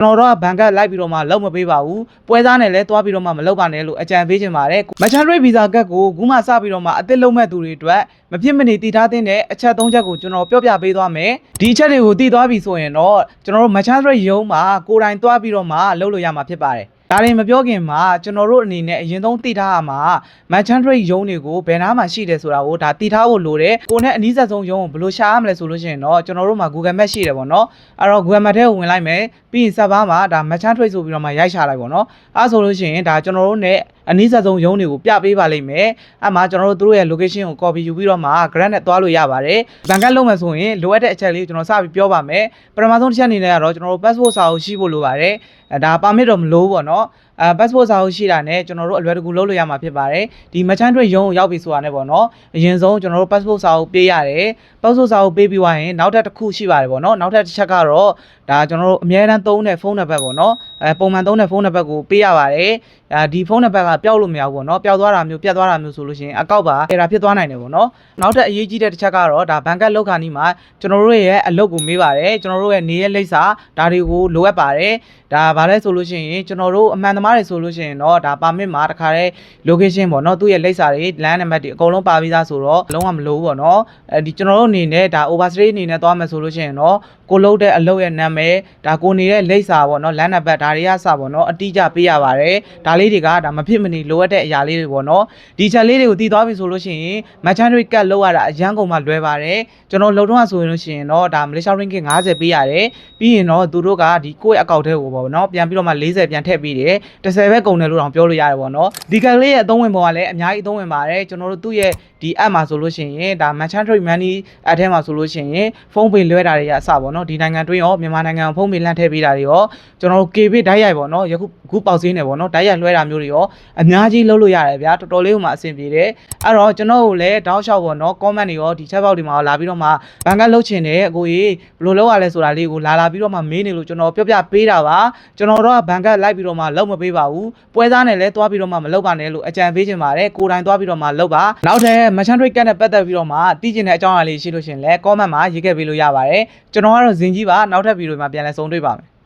ကျွန်တော်တို့ကဘန်ကတ်လိုက်ပြီးတော့မှလောက်မပေးပါဘူးပွဲစားနဲ့လည်းတွားပြီးတော့မှမလောက်ပါနဲ့လို့အကြံပေးချင်ပါတယ်မချန်ရိတ်ဗီဇာကတ်ကိုခုမှစပြီးတော့မှအသစ်လုံးမဲ့သူတွေအတွက်မဖြစ်မနေတည်ထားတဲ့အချက်၃ချက်ကိုကျွန်တော်ပြောပြပေးသွားမယ်ဒီအချက်တွေကိုတည်သွားပြီဆိုရင်တော့ကျွန်တော်တို့မချန်ရိတ်ရုံးမှာကိုယ်တိုင်တွားပြီးတော့မှလုပ်လို့ရမှာဖြစ်ပါတယ် ဒါရင်မပြောခင်မှာကျွန်တော်တို့အနေနဲ့အရင်ဆုံးတည်ထားရမှာမန်ချန်ဒရိတ်ယုံတွေကိုဘယ်နားမှာရှိတယ်ဆိုတာကိုဒါတည်ထားဖို့လိုတယ်ကိုယ်နဲ့အနည်းဆက်ဆုံးယုံကိုဘယ်လိုရှာရမလဲဆိုလို့ရှိရင်တော့ကျွန်တော်တို့မှာ Google Map ရှိတယ်ပေါ့နော်အဲ့တော့ Google Map ထဲကိုဝင်လိုက်မယ်ပြီးရင်စပ်ဘာမှာဒါမန်ချန်ဒရိတ်ဆိုပြီးတော့မှရိုက်ချလိုက်ပေါ့နော်အဲ့ဆိုလို့ရှိရင်ဒါကျွန်တော်တို့ ਨੇ အနည်းဆက်ဆုံးယုံတွေကိုပြပေးပါလိမ့်မယ်အဲ့မှာကျွန်တော်တို့သူတို့ရဲ့ location ကို copy ယူပြီးတော့မှ grant နဲ့သွားလို့ရပါတယ်ဘန်ကတ်လုံးမယ်ဆိုရင်လိုအပ်တဲ့အချက်လေးကိုကျွန်တော်စပြီးပြောပါမယ်ပထမဆုံးတစ်ချက်အနေနဲ့ကတော့ကျွန်တော်တို့ passport စာအုပ်ရှိဖို့လိုပါတယ်အဲဒါ permit တော့မလိုဘူးပေါ့နော်အဲ passport စာအုပ်ရှိတာနဲ့ကျွန်တော်တို့အလွယ်တကူလုပ်လို့ရမှာဖြစ်ပါတယ်ဒီ merchant rate ရုံးကိုရောက်ပြီဆိုတာနဲ့ပေါ့နော်အရင်ဆုံးကျွန်တော်တို့ passport စာအုပ်ပေးရတယ် passport စာအုပ်ပေးပြီးသွားရင်နောက်ထပ်တစ်ခုရှိပါတယ်ပေါ့နော်နောက်ထပ်တစ်ချက်ကတော့ဒါကျွန်တော်တို့အများအားသုံးတဲ့ဖုန်းနံပါတ်ပေါ့နော်အဲပုံမှန်သုံးတဲ့ဖုန်းနံပါတ်ကိုပေးရပါတယ်အဲဒီဖုန်းနံပါတ်ကပျောက်လို့မရဘူးပေါ့နော်ပျောက်သွားတာမျိုးပြတ်သွားတာမျိုးဆိုလို့ရှိရင်အကောက်ပါအဲ့ဒါဖြစ်သွားနိုင်တယ်ပေါ့နော်နောက်ထပ်အရေးကြီးတဲ့တစ်ချက်ကတော့ဒါဘန်ကတ်လောက်ခါနီးမှာကျွန်တော်တို့ရဲ့အလုပ်ကိုမေးပါတယ်ကျွန်တော်တို့ရဲ့နေရဲ့လိပ်စာဒါတွေကိုလိုအပ်ပါတယ်ဒါဗာလဲဆိုလို့ရှိရင်ကျွန်တော်တို့အမှန်သမားတွေဆိုလို့ရှိရင်တော့ဒါပါမစ်မှာတခါတည်း location ပေါ့နော်သူ့ရဲ့လိပ်စာတွေ land number တွေအကုန်လုံးပါပြီးသားဆိုတော့လုံးဝမလိုဘူးပေါ့နော်အဲဒီကျွန်တော်တို့အနေနဲ့ဒါ overstay အနေနဲ့သွားမယ်ဆိုလို့ရှိရင်တော့ကိုလုပ်တဲ့အလုပ်ရဲ့နာမည်ဒါကိုနေတဲ့လိပ်စာပေါ့နော် land number ဒါတွေကစပေါ့နော်အတိအကျပေးရပါတယ်ဒါလေးတွေကဒါမဖြစ်မနေလိုအပ်တဲ့အရာလေးတွေပေါ့နော်ဒီချက်လေးတွေကိုတည်သွားပြီဆိုလို့ရှိရင် merchant card လောက်ရတာအရန်ကုန်မှလွယ်ပါတယ်ကျွန်တော်လုံတော့ဆိုရင်လို့ရှိရင်တော့ဒါ Malaysia ringgit 50ပေးရတယ်ပြီးရင်တော့သူတို့ကဒီကိုယ့်ရဲ့အကောင့်ထဲကိုပေါ့နော်ပြန်ပြီးတော့မှ40ပြန်ထည့်ပေးတယ်30ပဲကုန်တယ်လို့တောင်ပြောလို့ရတယ်ပေါ့နော်ဒီကလေးရဲ့အသုံးဝင်ပုံကလည်းအများကြီးအသုံးဝင်ပါတယ်ကျွန်တော်တို့သူ့ရဲ့ဒီ app မှာဆိုလို့ရှိရင်ဒါ merchant trade money app ထဲမှာဆိုလို့ရှိရင်ဖုန်းပေလွှဲတာတွေရအစပေါ့နော်ဒီနိုင်ငံတွင်းရောမြန်မာနိုင်ငံဖုန်းပေလန့်ထည့်ပေးတာတွေရောကျွန်တော်တို့ KB ဓာတ်ရိုက်ပေါ့နော်ယခုခုပေါက်စင်းနေပေါ့နော်ဓာတ်ရိုက်လွှဲတာမျိုးတွေရောအများကြီးလုပ်လို့ရတယ်ဗျာတော်တော်လေးဟိုမှာအဆင်ပြေတယ်အဲ့တော့ကျွန်တော်တို့လည်းတောက်လျှောက်ပေါ့နော် comment တွေရောဒီ chat box တွေမှာလာပြီးတော့မှဘန်ကလှုပ်ချင်တယ်အကိုကြီးဘယ်လိုလုပ်ရလဲဆိုတာလေးကိုလာလာပြီးတော့မှမေးနေလို့ကျွန်တော်ပြောပြပေးတာပါကျွန်တော်တို့ကဘန်ကလိုက်ပြီးတော့မှလုပ်မပေးပါဘူးပွဲစားနဲ့လည်းသွားပြီးတော့မှမလုပ်ပါနဲ့လို့အကြံပေးချင်ပါတယ်ကိုယ်တိုင်သွားပြီးတော့မှလုပ်ပါနောက်ထပ် merchant trade ကတ်နဲ့ပတ်သက်ပြီးတော့မှသိချင်တဲ့အကြောင်းအရာလေးရှိလို့ရှရင်လဲ comment မှာရေးခဲ့ပေးလို့ရပါတယ်ကျွန်တော်ကတော့ဇင်ကြီးပါနောက်ထပ်ဗီဒီယိုမှာပြန်လည်ဆုံတွေ့ပါမယ်